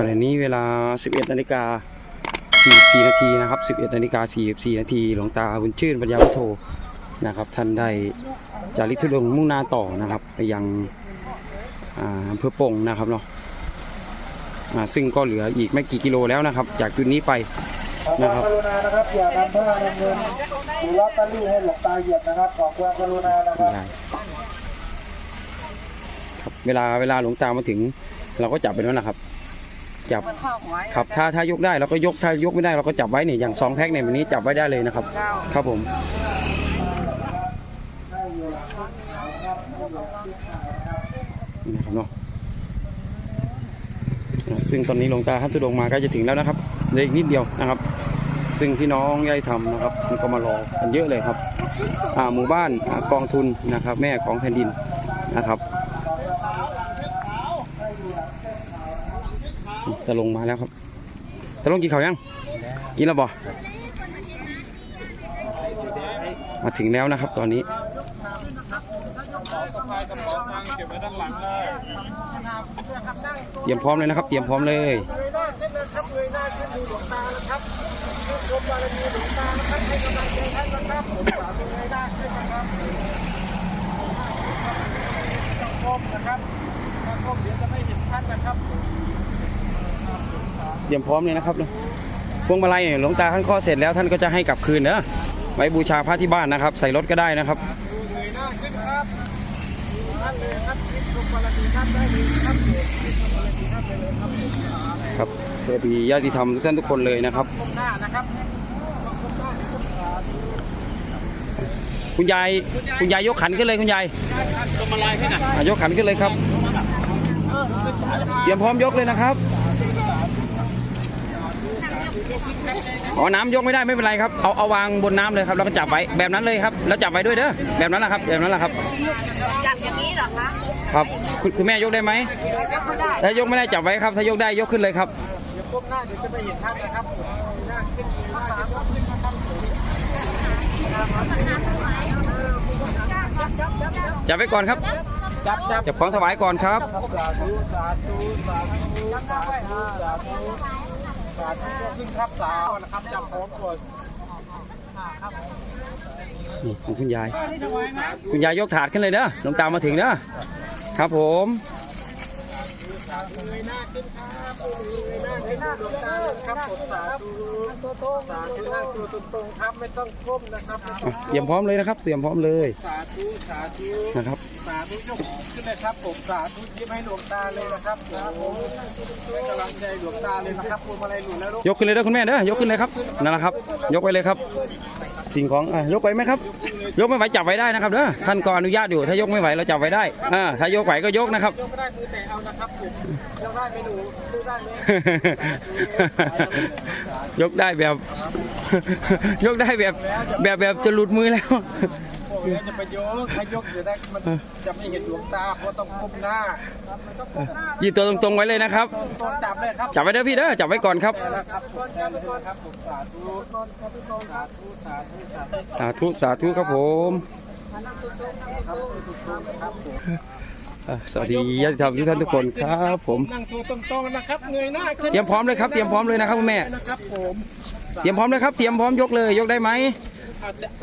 ขณะนี้เวลา 11นาฬิกา44นาทีนะครับ11นาฬิกา44นาทีหลวงตาบุญชื่นปัญญาวุฒโธนะครับ ท่านได้จาริกทุดงค์มุ่งหน้าต่อนะครับ ไปยังอ่าอำเภอป่งนะครับเนาะอ่าซึ่งก็เหลืออีกไม่กี่กิโลแล้วนะครับ จากจุดนี้ไปขอความกรุณานะครับอย่านำผ้านำเงินหรือลอตเตอรี่ให้หลวงตาเหยียบนะครับขอความกรุณานะครับได้ครับเวลาเวลาหลวงตามาถึง เราก็จับไปนั่นแหละครับ จับครับถ้าถ้ายกได้เราก็ยกถ้ายกไม่ได้เราก็จับไว้เนี่ยอย่างซองแพ็คเนี่ยแบบนี้จับไว้ได้เลยนะครับครับผม นี่นะครับเนาะอ่าซึ่งตอนนี้หลวงตาท่านตุดงค์มาใกล้จะถึงแล้วนะครับเหลืออีกนิดเดียวนะครับ ซึ่งพี่น้องยายทำนะครับมันก็มารอกันเยอะเลยครับอ่าหมู่บ้านอ่ากองทุนนะครับ แม่ของแผ่นดินนะครับ จะลงมาแล้วครับจะลงกินข้าวยัง กินแล้วบ่มาถึงแล้วนะครับตอนนี้เตรียมพร้อมเลยนะครับ เตรียมพร้อมเลยเงยหน้าขึ้นนะครับเงยหน้าขึ้นดูหลวงตานะครับชื่นชมบารมีหลวงตานะครับให้กำลังใจท่านนะครับผมสาธุเงยหน้าขึ้นนะครับต้อมนะครับถ้าก้มเดี๋ยวจะไม่เห็นท่านนะครับ เตรียมพร้อมเลยนะครับเนะพวงมาลัยหลวงตาท่านข้อเสร็จแล้วท่านก็จะให้กลับคืนเนอะไว้บูชาพระที่บ้านนะครับ ใส่รถก็ได้นะครับครับดูท่านเลยครับคิดชมบารมีท่านได้เลยครับคิดชมบารมีท่านได้เลยครับครับสวัสดีญาติธรรมทุกท่านทุกคนเลยนะครับ คุณยายคุณยายยกขันขึ้นเลยคุณยายยกขันขึ้นเลยครับ เตรียมพร้อมยกเลยนะครับ อ๋อน้ำยกไม่ได้ไม่เป็นไรครับ เอาเอาวางบนน้ำเลยครับแล้วก็จับไว้แบบนั้นเลยครับ แล้วจับไว้ด้วยเด้อแบบนั้นแหละครับ แบบนั้นแหละครับ จับอย่างนี้เหรอคะครับคุณคุณแม่ยกได้ไหมก็ไม่ได้ถ้ายกไม่ได้จับไว้ครับ ถ้ายกได้ยกขึ้นเลยครับเดี๋ยวก้มหน้าเดี๋ยวจะไม่เห็นท่านนะครับหน้าขึ้นหน้าขึ้นนะครับจับไว้ก่อนครับจับจับจับของถวายก่อนครับ สาธุสาธุสาธุสาธุสาธุสาธุขึ้นครับสาวนะครับจับพร้อมก่อนนี่ของคุณยาย คุณยายยกถาดขึ้นเลยเด้อหลวงตามมาถึงเด้อครับผม เงยหน้าขึ้นครับเงยหน้าให้ดูดวงตาครับผมสาธุสาธุนั่งตัวตรงๆครับไม่ต้องก้มนะครับเตรียมพร้อมเลยนะครับ เตรียมพร้อมเลย สาธุสาธุนะครับสาธุยกขึ้นเลยครับผมสาธุยิ้มให้หลวงตาเลยนะครับผมให้กำลังใจหลวงตาเลยนะครับพวงมาลัยหลุดแล้วลูกยกขึ้นเลยเด้อคุณแม่เด้อยกขึ้นเลยครับนั่นแหละครับ ยกไปเลยครับ สิ่งของอะยกไปไหมครับ ยกไม่ไหวจับไว้ได้นะครับเด้อท่านก็อนุญาตอยู่ถ้ายกไม่ไหวเราจับไว้ได้อ่าถ้ายกไหวก็ยกนะครับยกได้มือแต่เอานะครับผมยกได้ไหมหนูดูได้ไหมยกได้แบบ ยกได้แบบแบบแบบจะหลุดมือแล้ว อกแล้วจะไปยกถ้ายกเดี๋ยวได้มันจะไม่เห็นดวงตาเพราะต้องก้มหน้ายืดตัวตรงๆไว้เลยนะครับต้นต้นจับเลยครับจับไว้เด้อพี่เด้อจับไว้ก่อนครับแล้วครับผมจับไปก่อนครับผมสาธุสาธุสาธุสาธุสาธุสาธุครับผมครับครับผมอะสวัสดีญาติธรรมทุกท่านทุกคนครับ ผมนั่งตัวตรงๆนะครับเงยหน้าขึ้นเตรียมพร้อมเลยครับเตรียมพร้อมเลยนะครับคุณแม่นะครับผมเตรียมพร้อมเลยครับเตรียมพร้อมยกเลยยกได้ไหม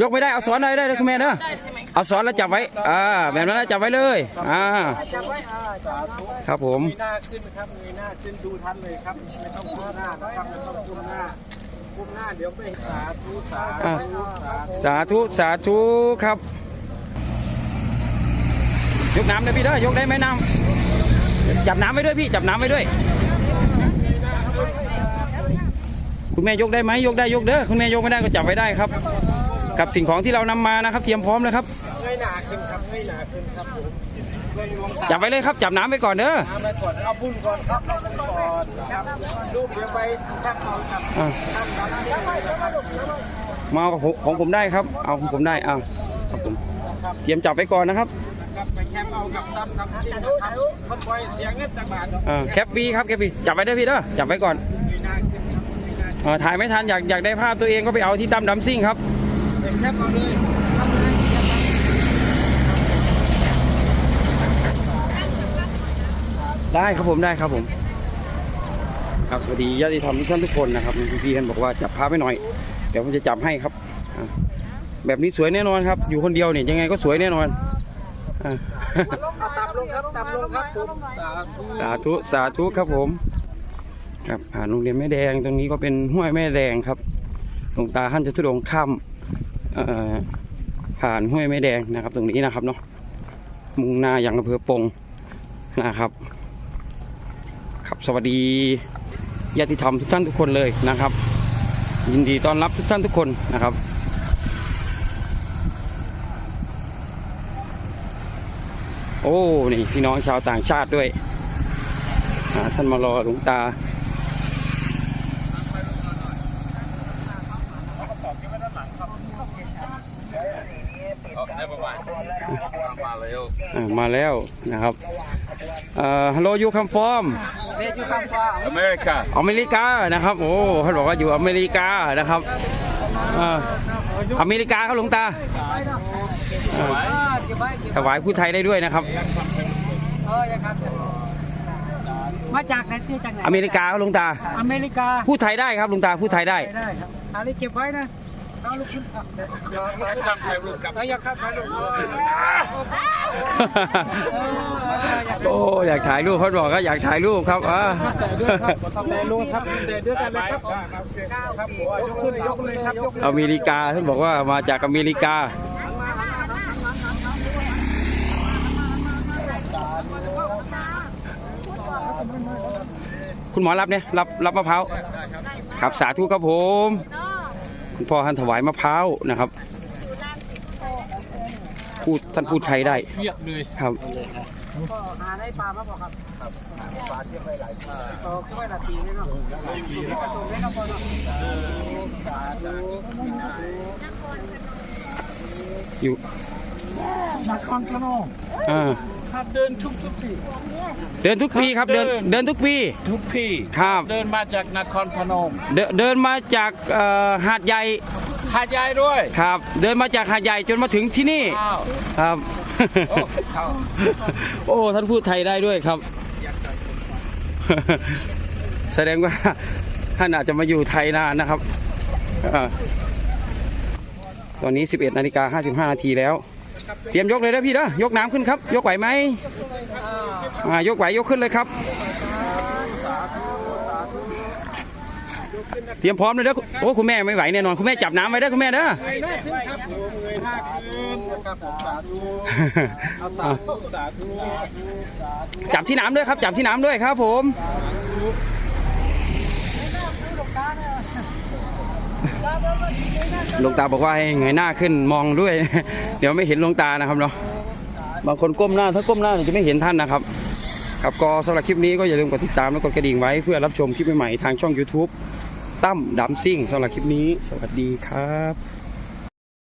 ยกไม่ได้เอาสอนอะไรได้เลยคุณแม่เด้อเอาสอนแล้วจับไว้อ่าแบบนั้นแล้วจับไว้เลยอ่าจับไว้อ่าสาธุครับผมเงยหน้าขึ้นครับเงยหน้าขึ้นดูทันเลยครับไม่ต้องก้มหน้านะครับไม่ต้องก้มหน้าก้มหน้าเดี๋ยวไปสาธุสาอะธุสาธุสาธุสาธุครับ ยกน้ำเลยพี่เด้อยกได้ไหมน้ำจับน้ำไว้ด้วยพี่จับน้ำไว้ด้วยคุณแม่ยกได้ไหมยกได้ยกเด้อคุณแม่ยกไม่ได้ก็จับไว้ได้ครับ กับสิ่งของที่เรานำมานะครับ เตรียมพร้อมเลยครับเงยหน้าขึ้นครับเงยหน้าขึ้นครับผมเงยดวงตาจับไว้เลยครับ จับน้ำไว้ก่อนเด้อเอาไปก่อนเอาบุญก่อนครับเอาบุญก่อนครับรูปเดี๋ยวไปแคบเอากับอะท่านรับที่ไหนนะครับมาเอาของของผมได้ครับ เอาของผมได้อ่าครับผมเตรียมจับไว้ก่อนนะครับครับไปแคบเอากับตั้มกับซิ่งนะครับมันปล่อยเสียงเงินจากบาทอ่าแคปปี้ครับแคปปี้จับไว้ได้อพี่เด้อจับไว้ก่อนมีหน้าขึ้นครับมีหน้าอ่าถ่ายไม่ทันอยากอยากได้ภาพตัวเองก็ไปเอาที่ตั้มดัมซิ่งครับไป แคบเอาเลยทำให้เสียงครับได้ครับผมได้ครับผม ครับสวัสดีญาติธรรมทุกท่านทุกคนนะครับพี่พี่ท่านบอกว่าจับภาพไปหน่อย เดี๋ยวผมจะจับให้ครับอ่าแบบนี้สวยแน่นอนครับ อยู่คนเดียวเนี่ยยังไงก็สวยแน่นอนอ่าเอาตามลงครับตามลงครับผมสาธุสาธุสาธุครับผม ครับผ่านโรงเรียนแม่แดงตรงนี้ก็เป็นห้วยแม่แดงครับหลวงตาท่านจะทุดงข้ามเอ่อ ผ่านห้วยแม่แดงนะครับ ตรงนี้นะครับเนาะมุ่งหน้าอย่างอำเภอปงนะครับครับสวัสดีญาติธรรมทุกท่านทุกคนเลยนะครับ ยินดีต้อนรับทุกท่านทุกคนนะครับโอ้ นี่พี่น้องชาวต่างชาติด้วย ท่านมารอหลวงตา อ่ามาแล้วนะครับเอ่อฮัลโหลยูคัมฟอร์มเรียกอยู่คำฟ้า America. อเมริกานะครับ โอ้ท่านบอกว่าอยู่อเมริกานะครับเอ่ออเมริกาครับหลวงตาเอ่อเก็บไว้เก็บถวายผู้ไทยได้ด้วยนะครับเอออย่างครับ มาจากไหนที่จากไหนอเมริกาครับหลวงตา อเมริกา ผู้ไทยได้ครับหลวงตาผู้ไทยได้ ได้ครับอันนี้เก็บไว้นะเอากขึ้นอะเดี๋ยรูปกับอาอยากถ่ายรูปโอ้อยากถ่ายรูปเขาบอกก็อยากถ่ายรูปครับอ่าแต่ด้วยครับแต่ลุงครับแต่ด้วยกันเลยครับครับยกขึ้นยกเลยครับเลยอเมริกาท่านบอกว่ามาจากอเมริกาคุณหมอรับเนี่ยรับรับมะพร้าวครับสาธุครับผม คุณพ่อท่านถวายมะพร้าวนะครับพูดท่านพูดไทยได้เฟียดเลยครับก็หาได้ปลามาบอกครับครับปลาเที่ยวไปหลายปลาเออเที่ยวไปหลายปีเลยเนาะหลายปีแล้วผสมได้ครับพ่อเนาะสาธุอยู่ นครพนมอ่าครับเดินทุกทุกปี เดินทุกปีครับเดินเดินทุกปี ทุกพี่ครับ เดินมาจากนครพนมเดินเดินมาจากเอ่อหาดใหญ่หาดใหญ่ด้วยครับ เดินมาจากหาดใหญ่จนมาถึงที่นี่อ้าวครับ โอ้เขาโอ้ท่านพูดไทยได้ด้วยครับ แสดงว่าท่านอาจจะมาอยู่ไทยนานนะครับอ่าตอนนี้ 11นาฬิกา55นาทีแล้ว เตรียมยกเลยนะพี่นะยกน้ำขึ้นครับ ยกไหวไหมอ่ายกไหวยกขึ้นเลยครับ เตรียมพร้อมเลยเด้อโอ้คุณแม่ไม่ไหวแน่นอนคุณแม่จับน้ำไว้เด้คุณแม่เด้อเงยหน้าขึ้นครับผมเงยหน้าขึ้นนะครับจับที่น้ำด้วยครับ จับที่น้ำด้วยครับ ผม หลวงตาบอกว่าให้เงยหน้าขึ้นมองด้วย เดี๋ยวไม่เห็นหลวงตานะครับเนาะบางคนก้มหน้าถ้าก้มหน้าจะไม่เห็นท่านนะครับครับก็สำหรับคลิปนี้ก็อย่าลืมกดติดตามและกดกระดิ่งไว้เพื่อรับชมคลิปใหม่ๆทางช่อง YouTube ตั้มดัมซิ่งสำหรับคลิปนี้ สวัสดีครับ